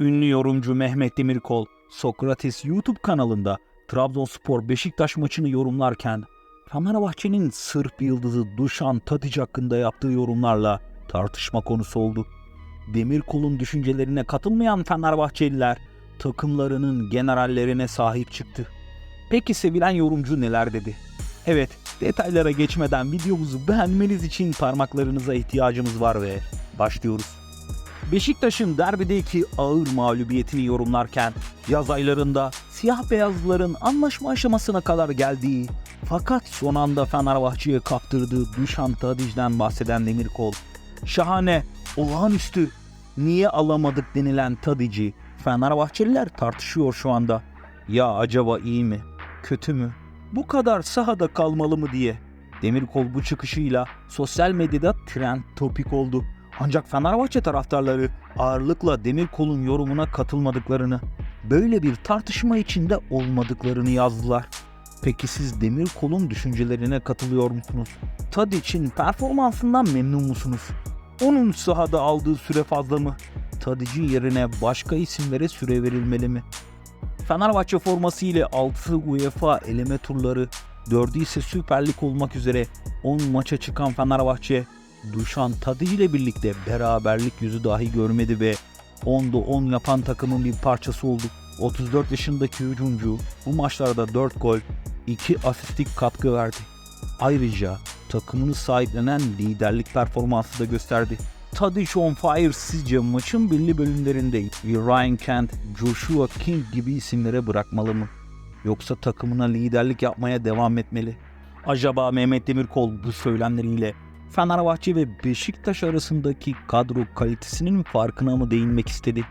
Ünlü yorumcu Mehmet Demirkol, Sokrates YouTube kanalında Trabzonspor Beşiktaş maçını yorumlarken Fenerbahçe'nin Sırp yıldızı Dušan Tadić hakkında yaptığı yorumlarla tartışma konusu oldu. Demirkol'un düşüncelerine katılmayan Fenerbahçeliler takımlarının generallerine sahip çıktı. Peki sevilen yorumcu neler dedi? Evet, detaylara geçmeden videomuzu beğenmeniz için parmaklarınıza ihtiyacımız var ve başlıyoruz. Beşiktaş'ın derbideki ağır mağlubiyetini yorumlarken yaz aylarında siyah beyazlıların anlaşma aşamasına kadar geldiği fakat son anda Fenerbahçe'ye kaptırdığı Dušan Tadić'den bahseden Demirkol, şahane, olağanüstü, niye alamadık denilen Tadić'i Fenerbahçeliler tartışıyor şu anda. Ya acaba iyi mi, kötü mü, bu kadar sahada kalmalı mı diye. Demirkol bu çıkışıyla sosyal medyada trend topik oldu. Ancak Fenerbahçe taraftarları ağırlıkla Demirkol'un yorumuna katılmadıklarını, böyle bir tartışma içinde olmadıklarını yazdılar. Peki siz Demirkol'un düşüncelerine katılıyor musunuz? Tadić'in performansından memnun musunuz? Onun sahada aldığı süre fazla mı? Tadić'in yerine başka isimlere süre verilmeli mi? Fenerbahçe forması ile 6 UEFA eleme turları, 4'ü ise Süper Lig olmak üzere 10 maça çıkan Fenerbahçe, Dušan Tadić ile birlikte beraberlik yüzü dahi görmedi ve 10'da 10 yapan takımın bir parçası oldu. 34 yaşındaki hücumcu bu maçlarda 4 gol, 2 asistlik katkı verdi. Ayrıca takımını sahiplenen liderlik performansı da gösterdi. Tadic on fire sizce maçın belli bölümlerinde Ryan Kent, Joshua King gibi isimlere bırakmalı mı? Yoksa takımına liderlik yapmaya devam etmeli? Acaba Mehmet Demirkol bu söylemleriyle Fenerbahçe ve Beşiktaş arasındaki kadro kalitesinin farkına mı değinmek istedi?